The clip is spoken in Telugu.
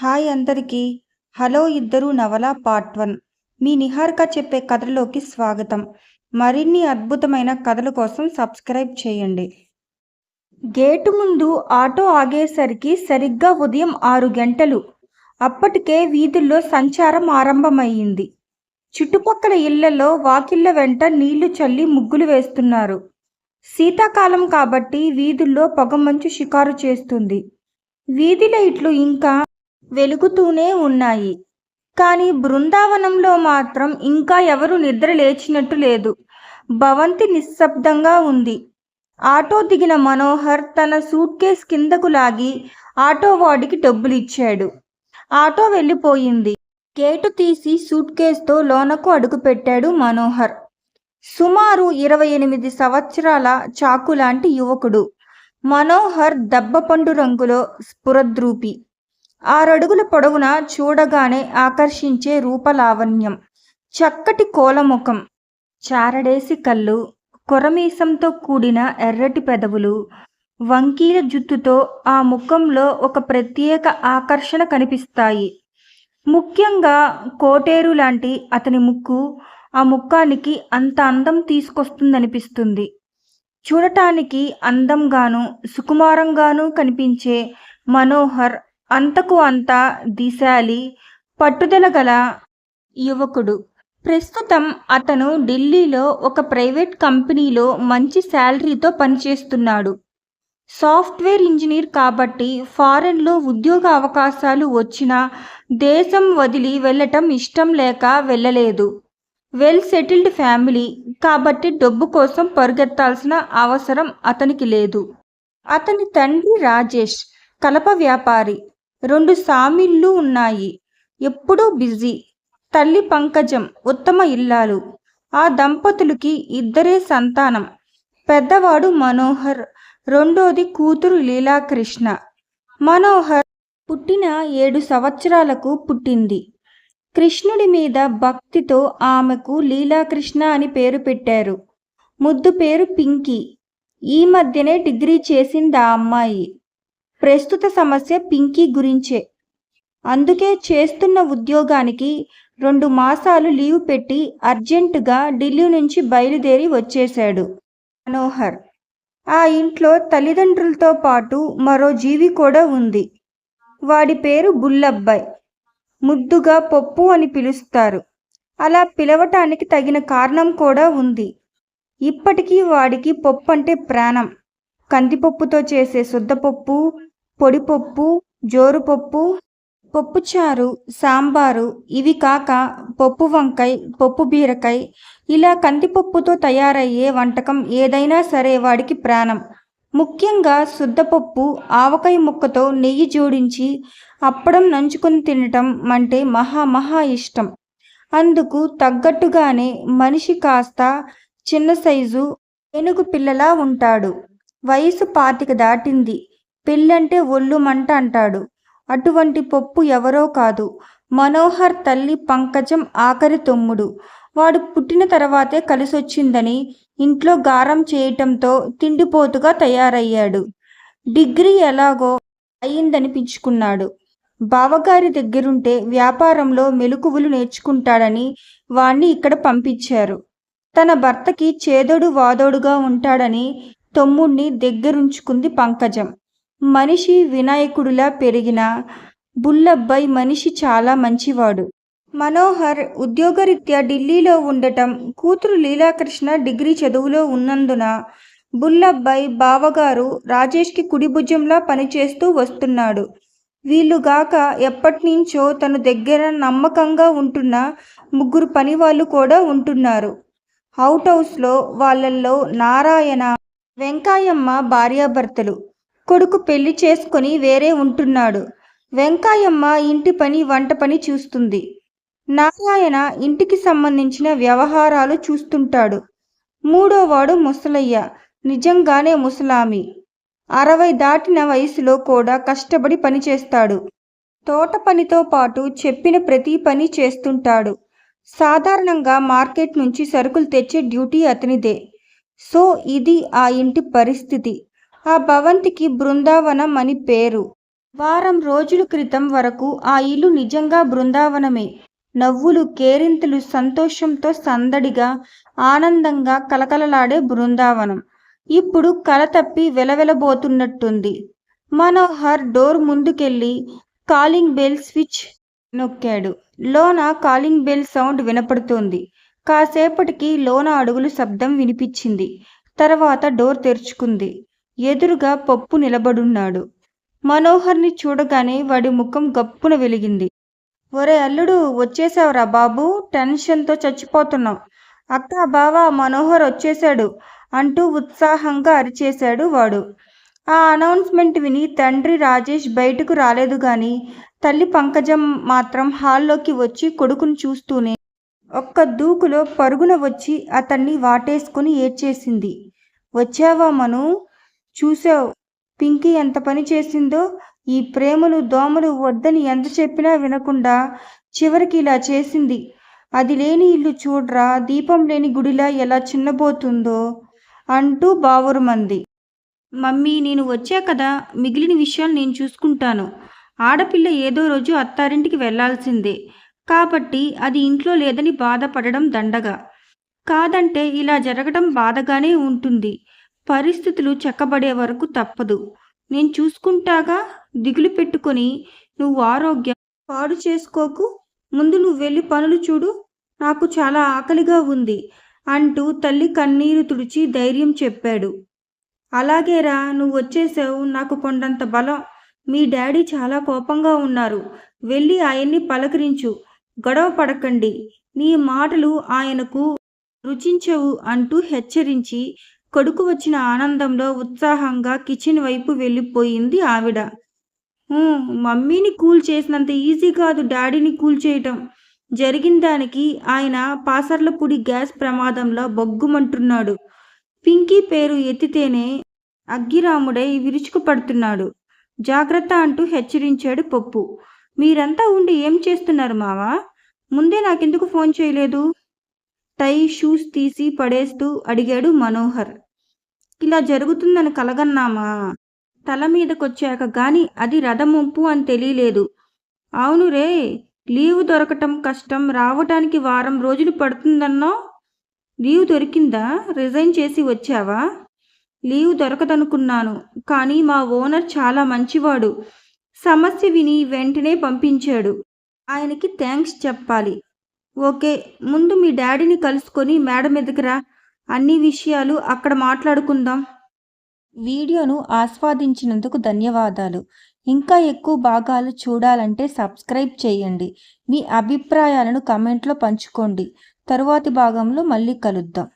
హాయ్ అందరికీ. హలో ఇద్దరు నవల పార్ట్ వన్. మీ నిహారిక చెప్పే కథలోకి స్వాగతం. మరిన్ని అద్భుతమైన కథల కోసం సబ్స్క్రైబ్ చేయండి. గేటు ముందు ఆటో ఆగేసరికి సరిగ్గా ఉదయం ఆరు గంటలు. అప్పటికే వీధుల్లో సంచారం ఆరంభమయ్యింది. చుట్టుపక్కల ఇళ్ళలో వాకిళ్ళ వెంట నీళ్ళు చల్లి ముగ్గులు వేస్తున్నారు. శీతాకాలం కాబట్టి వీధుల్లో పొగమంచు షికారు చేస్తుంది. వీధి లైట్లు ఇంకా వెలుగుతూనే ఉన్నాయి. కానీ బృందావనంలో మాత్రం ఇంకా ఎవరు నిద్ర లేచినట్టు లేదు. భవంతి నిశ్శబ్దంగా ఉంది. ఆటో దిగిన మనోహర్ తన సూట్ కేస్ కిందకు లాగి ఆటో వాడికి డబ్బులు ఇచ్చాడు ఆటో వెళ్ళిపోయింది. గేటు తీసి సూట్ కేసుతో లోనకు అడుగుపెట్టాడు మనోహర్. సుమారు ఇరవై ఎనిమిది సంవత్సరాల చాకు లాంటి యువకుడు. మనోహర్ దబ్బపండు రంగులో స్ఫురద్రూపి. ఆరడుగుల పొడవున చూడగానే ఆకర్షించే రూపలావణ్యం. చక్కటి కోలముఖం చారడేసి కళ్ళు కొరమీసంతో కూడిన ఎర్రటి పెదవులు వంకీల జుత్తుతో ఆ ముఖంలో ఒక ప్రత్యేక ఆకర్షణ కనిపిస్తాయి. ముఖ్యంగా కోటేరు లాంటి అతని ముక్కు ఆ ముఖానికి అంత అందం తీసుకొస్తుందనిపిస్తుంది. చూడటానికి అందంగాను సుకుమారంగాను కనిపించే మనోహర్ అంతకు అంత దిశాలి పట్టుదల గల యువకుడు. ప్రస్తుతం అతను ఢిల్లీలో ఒక ప్రైవేట్ కంపెనీలో మంచి శాలరీతో పనిచేస్తున్నాడు. సాఫ్ట్వేర్ ఇంజనీర్ కాబట్టి ఫారెన్లో ఉద్యోగ అవకాశాలు వచ్చినా దేశం వదిలి వెళ్ళటం ఇష్టం లేక వెళ్ళలేదు. వెల్ సెటిల్డ్ ఫ్యామిలీ కాబట్టి డబ్బు కోసం పరుగెత్తాల్సిన అవసరం అతనికి లేదు. అతని తండ్రి రాజేష్ కలప వ్యాపారి. రెండు సామిళ్ళు ఉన్నాయి. ఎప్పుడూ బిజీ. తల్లి పంకజం ఉత్తమ ఇల్లాలు. ఆ దంపతులకి ఇద్దరే సంతానం. పెద్దవాడు మనోహర్ రెండోది కూతురు లీలాకృష్ణ. మనోహర్ పుట్టిన ఏడు సంవత్సరాలకు పుట్టింది. కృష్ణుడి మీద భక్తితో ఆమెకు లీలాకృష్ణ అని పేరు పెట్టారు. ముద్దు పేరు పింకీ. ఈ మధ్యనే డిగ్రీ చేసింది ఆ అమ్మాయి. ప్రస్తుత సమస్య పింకీ గురించే. అందుకే చేస్తున్న ఉద్యోగానికి రెండు మాసాలు లీవ్ పెట్టి అర్జెంటుగా ఢిల్లీ నుంచి బయలుదేరి వచ్చేశాడు మనోహర్. ఆ ఇంట్లో తల్లిదండ్రులతో పాటు మరో జీవి కూడా ఉంది. వాడి పేరు బుల్లబ్బాయ్. ముద్దుగా పప్పు అని పిలుస్తారు. అలా పిలవటానికి తగిన కారణం కూడా ఉంది. ఇప్పటికీ వాడికి పప్పు అంటే ప్రాణం. కందిపప్పుతో చేసే శుద్ధపప్పు పొడిపప్పు జోరుపప్పు పప్పుచారు సాంబారు ఇవి కాక పప్పు వంకాయ పప్పు బీరకాయ ఇలా కందిపప్పుతో తయారయ్యే వంటకం ఏదైనా సరే వాడికి ప్రాణం. ముఖ్యంగా శుద్ధపప్పు ఆవకాయ ముక్కతో నెయ్యి జోడించి అప్పడం నంచుకొని తినటం అంటే మహా మహా ఇష్టం. అందుకు తగ్గట్టుగానే మనిషి కాస్త చిన్న సైజు ఏనుగు పిల్లలా ఉంటాడు. వయసు పాతిక దాటింది. పెళ్ళంటే ఒళ్ళు మంట అంటాడు. అటువంటి పప్పు ఎవరో కాదు. మనోహర్ తల్లి పంకజం ఆఖరి తమ్ముడు. వాడు పుట్టిన తర్వాతే కలిసొచ్చిందని ఇంట్లో గారం చేయటంతో తిండిపోతుగా తయారయ్యాడు. డిగ్రీ ఎలాగో అయిందనిపించుకున్నాడు. బావగారి దగ్గరుంటే వ్యాపారంలో మెలకువలు నేర్చుకుంటాడని వాణ్ణి ఇక్కడ పంపించారు. తన భర్తకి చేదోడు వాదోడుగా ఉంటాడని తమ్ముణ్ణి దగ్గరుంచుకుంది పంకజం. మనిషి వినాయకుడిలా పెరిగిన బుల్లబ్బాయి మనిషి చాలా మంచివాడు. మనోహర్ ఉద్యోగరీత్యా ఢిల్లీలో ఉండటం కూతురు లీలాకృష్ణ డిగ్రీ చదువులో ఉన్నందున బుల్లబ్బాయి బావగారు రాజేష్కి కుడిభుజంలా పనిచేస్తూ వస్తున్నాడు. వీళ్ళుగాక ఎప్పటినుంచో తన దగ్గర నమ్మకంగా ఉంటున్న ముగ్గురు పనివాళ్ళు కూడా ఉంటున్నారు. అవుట్ హౌస్లో వాళ్ళల్లో నారాయణ వెంకాయమ్మ భార్యాభర్తలు. కొడుకు పెళ్ళి చేసుకొని వేరే ఉంటున్నాడు. వెంకాయమ్మ ఇంటి పని వంట పని చూస్తుంది. నారాయణ ఇంటికి సంబంధించిన వ్యవహారాలు చూస్తుంటాడు. మూడోవాడు ముసలయ్య నిజంగానే ముసలామి. అరవై దాటిన వయసులో కూడా కష్టపడి పనిచేస్తాడు. తోట పనితో పాటు చెప్పిన ప్రతి పని చేస్తుంటాడు. సాధారణంగా మార్కెట్ నుంచి సరుకులు తెచ్చే డ్యూటీ అతనిదే. సో ఇది ఆ ఇంటి పరిస్థితి. ఆ భవంతికి బృందావనం అని పేరు. వారం రోజుల క్రితం వరకు ఆ ఇల్లు నిజంగా బృందావనమే. నవ్వులు కేరింతలు సంతోషంతో సందడిగా ఆనందంగా కలకలలాడే బృందావనం. ఇప్పుడు కల తప్పి వెలవెలబోతున్నట్టుంది. మనోహర్ డోర్ ముందుకెళ్ళి కాలింగ్ బెల్ స్విచ్ నొక్కాడు. లోన కాలింగ్ బెల్ సౌండ్ వినపడుతోంది. కాసేపటికి లోన అడుగులు శబ్దం వినిపించింది. తర్వాత డోర్ తెరుచుకుంది. ఎదురుగా పప్పు నిలబడున్నాడు. మనోహర్ని చూడగానే వాడి ముఖం గప్పున వెలిగింది. ఒరే అల్లుడు వచ్చేసావురా బాబు టెన్షన్తో చచ్చిపోతున్నాం. అక్క బావా మనోహర్ వచ్చేశాడు అంటూ ఉత్సాహంగా అరిచేశాడు వాడు. ఆ అనౌన్స్మెంట్ విని తండ్రి రాజేష్ బయటకు రాలేదు గాని తల్లి పంకజం మాత్రం హాల్లోకి వచ్చి కొడుకును చూస్తూనే ఒక్క దూకులో పరుగున వచ్చి అతన్ని వాటేసుకుని ఏడ్చేసింది. వచ్చావా మను? చూసావు పింకీ ఎంత పని చేసిందో ఈ ప్రేమలు దోమలు వద్దని ఎంత చెప్పినా వినకుండా చివరికి ఇలా చేసింది. అది లేని ఇల్లు చూడరా దీపం లేని గుడిలా ఎలా చిన్నబోతుందో అంటూ బావురుమంది. మమ్మీ నేను వచ్చా కదా మిగిలిన విషయాలు నేను చూసుకుంటాను. ఆడపిల్ల ఏదో రోజు అత్తారింటికి వెళ్ళాల్సిందే. కాబట్టి అది ఇంట్లో లేదని బాధపడడం దండగా. కాదంటే ఇలా జరగడం బాధగానే ఉంటుంది. పరిస్థితులు చక్కబడే వరకు తప్పదు. నేను చూసుకుంటాగా? దిగులు పెట్టుకొని నువ్వు ఆరోగ్యం పాడు చేసుకోకు. ముందు నువ్వు వెళ్ళి పనులు చూడు. నాకు చాలా ఆకలిగా ఉంది అంటూ తల్లి కన్నీరు తుడిచి ధైర్యం చెప్పాడు. అలాగేరా నువ్వు వచ్చేసావు. నాకు కొండంత బలం. మీ డాడీ చాలా కోపంగా ఉన్నారు. వెళ్ళి ఆయన్ని పలకరించు. గొడవ పడకండి. నీ మాటలు ఆయనకు రుచించవు అంటూ హెచ్చరించి కొడుకు వచ్చిన ఆనందంలో ఉత్సాహంగా కిచెన్ వైపు వెళ్ళిపోయింది ఆవిడ. మమ్మీని కూల్ చేసినంత ఈజీ కాదు డాడీని కూల్ చేయటం. జరిగిన దానికి ఆయన పాసర్లపూడి గ్యాస్ ప్రమాదంలో బొగ్గుమంటున్నాడు. పింకీ పేరు ఎత్తితేనే అగ్గిరాముడై విరుచుకుపడుతున్నాడు. జాగ్రత్త అంటూ హెచ్చరించాడు పప్పు. మీరంతా ఉండి ఏం చేస్తున్నారు మావా? ముందే నాకెందుకు ఫోన్ చేయలేదు? టై షూస్ తీసి పడేస్తూ అడిగాడు మనోహర్. ఇలా జరుగుతుందని కలగన్నామా? తల మీదకొచ్చాక గాని అది రథముంపు అని తెలియలేదు. అవును రే లీవ్ దొరకటం కష్టం రావటానికి వారం రోజులు పడుతుందన్నో లీవ్ దొరికిందా? రిజైన్ చేసి వచ్చావా? లీవ్ దొరకదనుకున్నాను కానీ మా ఓనర్ చాలా మంచివాడు. సమస్య విని వెంటనే పంపించాడు. ఆయనకి థ్యాంక్స్ చెప్పాలి. ఓకే ముందు మీ డాడీని కలుసుకొని మేడం ఎదుగురా అన్ని విషయాలు అక్కడ మాట్లాడుకుందాం. వీడియోను ఆస్వాదించినందుకు ధన్యవాదాలు. ఇంకా ఎక్కువ భాగాలు చూడాలంటే సబ్స్క్రైబ్ చేయండి. మీ అభిప్రాయాలను కమెంట్లో పంచుకోండి. తరువాతి భాగంలో మళ్ళీ కలుద్దాం.